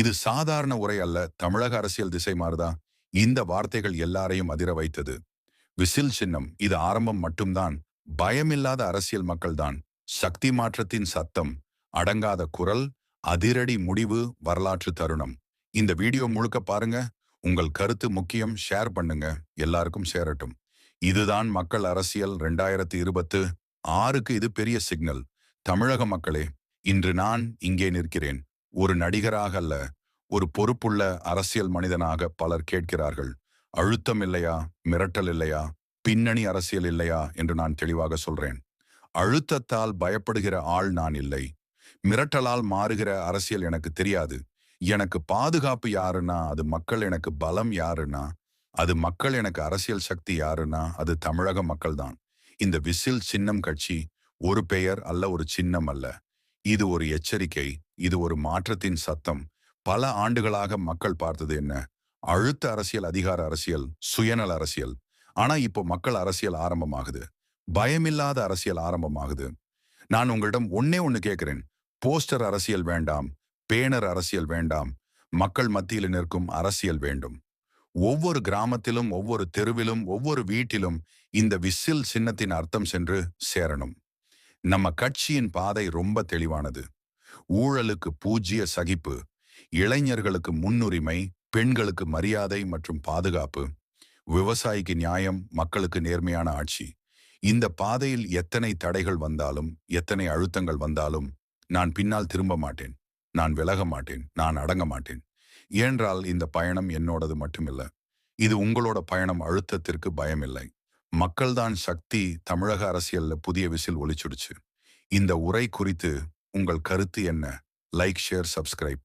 இது சாதாரண உரை அல்ல. தமிழக அரசியல் திசை மாறுதா? இந்த வார்த்தைகள் எல்லாரையும் அதிர வைத்தது. விசில் சின்னம் இது ஆரம்பம் மட்டும்தான். பயமில்லாத அரசியல் மக்கள்தான். சக்தி மாற்றத்தின் சத்தம் அடங்காத குரல் அதிரடி முடிவு வரலாற்று தருணம். இந்த வீடியோ முழுக்க பாருங்க. உங்கள் கருத்து முக்கியம் ஷேர் பண்ணுங்க. எல்லாருக்கும் சேரட்டும். இதுதான் மக்கள் அரசியல் ரெண்டாயிரத்தி இருபத்து ஆறுக்கு இது பெரிய சிக்னல் தமிழக மக்களே இன்று நான் இங்கே நிற்கிறேன். ஒரு நடிகராக அல்ல ஒரு பொறுப்புள்ள அரசியல் மனிதனாக பலர் கேட்கிறார்கள். அழுத்தம் இல்லையா? மிரட்டல் இல்லையா? பின்னணி அரசியல் இல்லையா? என்று நான் தெளிவாக சொல்றேன். அழுத்தத்தால் பயப்படுகிற ஆள் நான் இல்லை. மிரட்டலால் மாறுகிற அரசியல் எனக்கு தெரியாது. எனக்கு பாதுகாப்பு யாருன்னா? அது மக்கள் எனக்கு பலம் யாருன்னா? அது மக்கள் எனக்கு அரசியல் சக்தி யாருன்னா? அது தமிழக மக்கள்தான். இந்த விசில் சின்னம் கட்சி ஒரு பெயர் அல்ல ஒரு சின்னம் அல்ல. இது ஒரு எச்சரிக்கை இது ஒரு மாற்றத்தின் சத்தம். பல ஆண்டுகளாக மக்கள் பார்த்தது என்ன? அழுத்த அரசியல் அதிகார அரசியல் சுயநல அரசியல். ஆனா இப்போ மக்கள் அரசியல் ஆரம்பமாகுது. பயமில்லாத அரசியல் ஆரம்பமாகுது. நான் உங்களிடம் ஒன்னே ஒன்னு கேட்கிறேன். போஸ்டர் அரசியல் வேண்டாம் பேனர் அரசியல் வேண்டாம் மக்கள் மத்தியில் நிற்கும் அரசியல் வேண்டும். ஒவ்வொரு கிராமத்திலும் ஒவ்வொரு தெருவிலும் ஒவ்வொரு வீட்டிலும் இந்த விசில் சின்னத்தின் அர்த்தம் சென்று சேரணும். நம்ம கட்சியின் பாதை ரொம்ப தெளிவானது. ஊழலுக்கு பூஜ்ய சகிப்பு இளைஞர்களுக்கு முன்னுரிமை பெண்களுக்கு மரியாதை மற்றும் பாதுகாப்பு விவசாயிக்கு நியாயம் மக்களுக்கு நேர்மையான ஆட்சி. இந்த பாதையில் எத்தனை தடைகள் வந்தாலும் எத்தனை அழுத்தங்கள் வந்தாலும் நான் பின்னால் திரும்ப மாட்டேன். நான் விலக மாட்டேன். நான் அடங்க மாட்டேன். ஏன்றால் இந்த பயணம் என்னோடது மட்டுமில்லை. இது உங்களோட பயணம். அழுத்தத்திற்கு பயமில்லை. மக்கள்தான் சக்தி தமிழக அரசியல்ல புதிய விசில் ஒழிச்சுடுச்சு இந்த உரை குறித்து உங்கள் கருத்து என்ன? Like share subscribe.